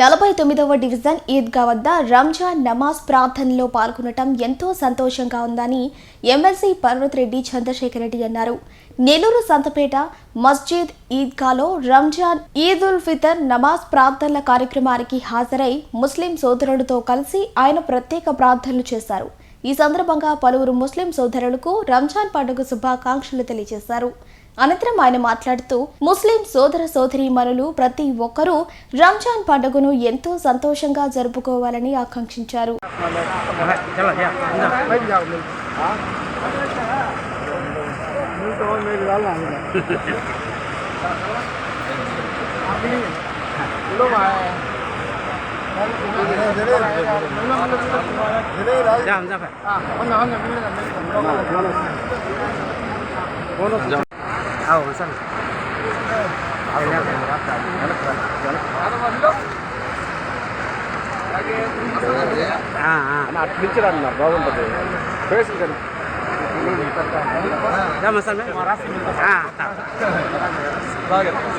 నలభై తొమ్మిదవ డివిజన్ ఈద్గా వద్ద రంజాన్ నమాజ్ ప్రార్థనలో పాల్గొనటం ఎంతో సంతోషంగా ఉందని ఎమ్మెల్సీ పర్వతిరెడ్డి చంద్రశేఖర్ రెడ్డి అన్నారు. నెల్లూరు సంతపేట మస్జిద్ ఈద్గాలో రంజాన్ ఈద్ ఉల్ ఫితర్ నమాజ్ ప్రార్థనల కార్యక్రమానికి హాజరై ముస్లిం సోదరులతో కలిసి ఆయన ప్రత్యేక ప్రార్థనలు చేశారు. ఈ సందర్భంగా పలువురు ముస్లిం సోదరులకు రంజాన్ పండుగ శుభాకాంక్షలు తెలియజేశారు. అనంతరం ఆయన మాట్లాడుతూ ముస్లిం సోదర సోదరీమణులు ప్రతి ఒక్కరూ రంజాన్ పండుగను ఎంతో సంతోషంగా జరుపుకోవాలని ఆకాంక్షించారు. అవును సార్ అట్నుంచి రండి బాగుంటుంది ఫేస్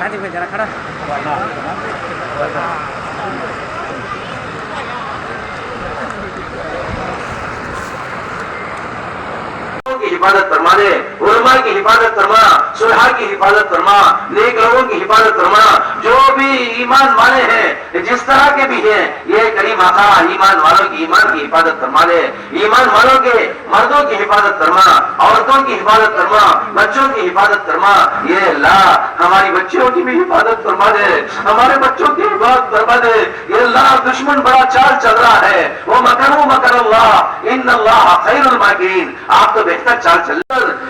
సాటిఫికేట్ అక్కడ حفاظت فرما دے، علماء کی حفاظت فرما سلحا کی حفاظت فرما نیک لوگوں کی حفاظت فرما، جو بھی ایمان والے ہیں، جس طرح کے بھی ہیں، یہ کریم آقا ایمان والوں کی ایمان کی حفاظت فرما دے۔ ایمان والوں کے مردوں کی حفاظت فرما، عورتوں کی حفاظت فرما، بچوں کی حفاظت فرما۔ یہ لا ہماری بچیوں کی بھی حفاظت فرما دے، ہمارے بچوں کی حفاظت فرما دے۔ یہ اللہ دشمن بڑا چال چل رہا ہے۔ وہ مکر مکر اللہ، ان اللہ خیر الماکین آپ تو بہتر چال چل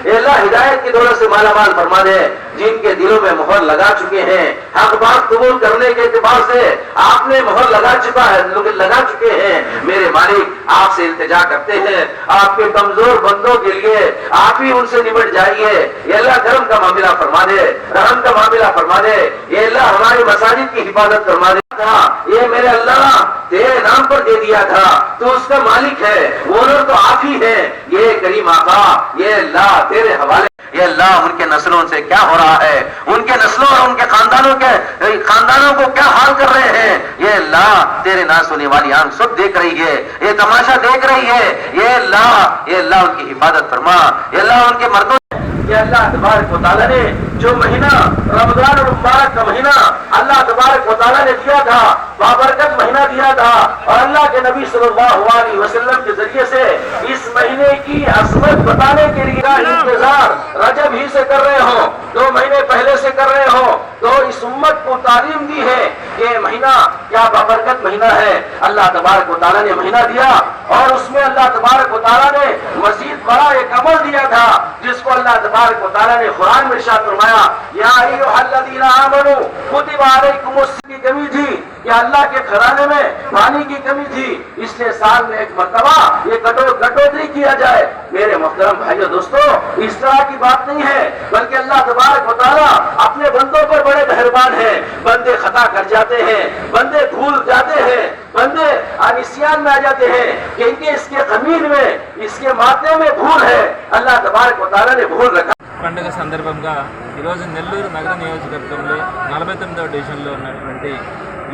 اے اللہ ہدایت کی دولت سے مالا مال فرما دے۔ جن کے دلوں میں مہر لگا چکے ہیں، حق بات قبول کرنے کے اعتبار سے آپ نے مہر لگا چکا ہے، لگا چکے ہیں۔ میرے مالک، آپ سے التجا کرتے ہیں۔ آپ کے کمزور بندوں کے لیے آپ ہی ان سے نمٹ جائیے۔ اللہ کا معاملہ فرما دے، رحم کا معاملہ فرما دے، یہ اللہ ہماری مساجد کی حفاظت فرما دے تھا، یہ میرے اللہ تیرے نام پر دے دیا تھا، تو اس کا مالک ہے وہ تو آپ ہی ہے یہ کریم آقا، یہ اللہ تیرے حوالے، یہ اللہ ان کے نسلوں سے کیا ہو رہا ہے، ان کے نسلوں اور ان کے خاندانوں کے، خاندانوں کو کیا حال کر رہے ہیں، یہ اللہ تیرے ناس ہونے والی آنکھ سب دیکھ رہی ہے، یہ تماشا دیکھ رہی ہے، یہ اللہ یہ اللہ ان کی حفاظت فرما، یہ اللہ ان کے مردوں کہ اللہ تبارک و تعالیٰ نے جو مہینہ رمضان المبارک کا مہینہ اللہ تبارک و تعالیٰ نے دیا تھا، بابرکت مہینہ دیا تھا اور اللہ کے نبی صلی اللہ علیہ وسلم کے ذریعے سے اس مہینے کی عصمت بتانے کے لیے انتظار رجب ہی سے کر رہے ہوں، دو مہینے پہلے سے کر رہے ہوں۔ تو اس امت کو تعلیم دی ہے کہ مہینہ کیا بابرکت مہینہ ہے۔ اللہ تبارک و تعالیٰ نے مہینہ دیا اور اس میں اللہ تبارک و تعالیٰ نے مزید بڑا ایک عمل دیا تھا۔ کو اللہ تبارک و تعالیٰ نے قرآن میں شاہ فرمایا، یا ایوہ الذین آمنو، کتب علیکم اس کی کمی تھی، یا اللہ کے خزانے میں پانی کی کمی تھی، اس لیے سال میں ایک مرتبہ یہ کٹو دری کیا جائے۔ میرے محترم بھائیو دوستو، اس طرح کی بات نہیں ہے، بلکہ اللہ تبارک و मेहरबान हैं बंदे खता कर जाते हैं बंदे भूल जाते हैं बंदे अनिसियान में आ जाते हैं कि इनके इसके जमीन में इसके माथे में भूल है अल्लाह तबारक व तआला ने भूल रखा పండుగ సందర్భంగా ఈరోజు నెల్లూరు నగర నియోజకవర్గంలో నలభై తొమ్మిదవ డివిజన్లో ఉన్నటువంటి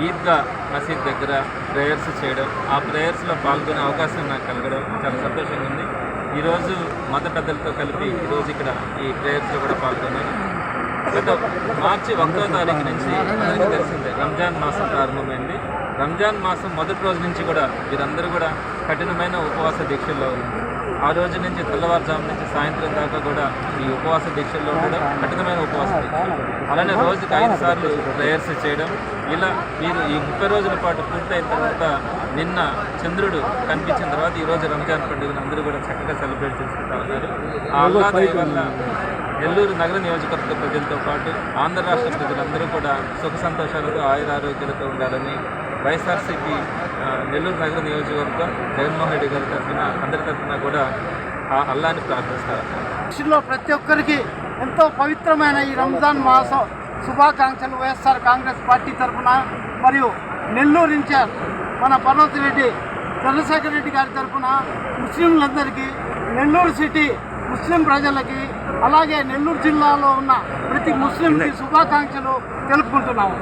ఈద్గా మసీద్ దగ్గర ప్రేయర్స్ చేయడం ఆ ప్రేయర్స్లో పాల్గొనే అవకాశం నాకు కలగడం చాలా సంతోషంగా ఉంది ఈరోజు మత పెద్దలతో కలిపి ఈరోజు ఇక్కడ ఈ ప్రేయర్స్లో కూడా పాల్గొన్నాను గత మార్చి ఒకటో తారీఖు నుంచి అందరికీ తెలిసిందే రంజాన్ మాసం ప్రారంభమైంది. రంజాన్ మాసం మొదటి రోజు నుంచి కూడా వీరందరూ కూడా కఠినమైన ఉపవాస దీక్షల్లో ఉన్నారు. ఆ రోజు నుంచి తెల్లవారుజాము నుంచి సాయంత్రం దాకా కూడా ఈ ఉపవాస దీక్షల్లో ఉండడం కఠినమైన ఉపవాస దీక్ష అలానే రోజుకి ఐదు సార్లు ప్రేయర్స్ చేయడం. ఇలా వీరు ఈ ముప్పై రోజుల పాటు పూర్తయిన తర్వాత నిన్న చంద్రుడు కనిపించిన తర్వాత ఈ రోజు రంజాన్ పండుగను అందరూ కూడా చక్కగా సెలబ్రేట్ చేసుకుంటా ఉన్నారు. ఆ వల్ల నెల్లూరు నగర నియోజకవర్గ ప్రజలతో పాటు ఆంధ్ర రాష్ట్ర ప్రజలందరూ కూడా సుఖ సంతోషాలతో ఆయురారోగ్యాలతో ఉండాలని వైఎస్ఆర్సీపీ నెల్లూరు నగర నియోజకవర్గం జగన్మోహన్ రెడ్డి గారి తరఫున అందరి తరఫున కూడా ఆ అల్లాన్ని ప్రార్థిస్తారు దేశంలో ప్రతి ఒక్కరికి ఎంతో పవిత్రమైన ఈ రంజాన్ మాసం శుభాకాంక్షలు వైఎస్ఆర్ కాంగ్రెస్ పార్టీ తరఫున మరియు నెల్లూరు ఇన్ఛార్జ్ మన పర్వతి రెడ్డి చంద్రశేఖర్ రెడ్డి గారి తరఫున ముస్లింలందరికీ నెల్లూరు సిటీ ముస్లిం ప్రజలకి అలాగే నెల్లూరు జిల్లాలో ఉన్న ప్రతి ముస్లింకి శుభాకాంక్షలు తెలుపుకుంటున్నాము.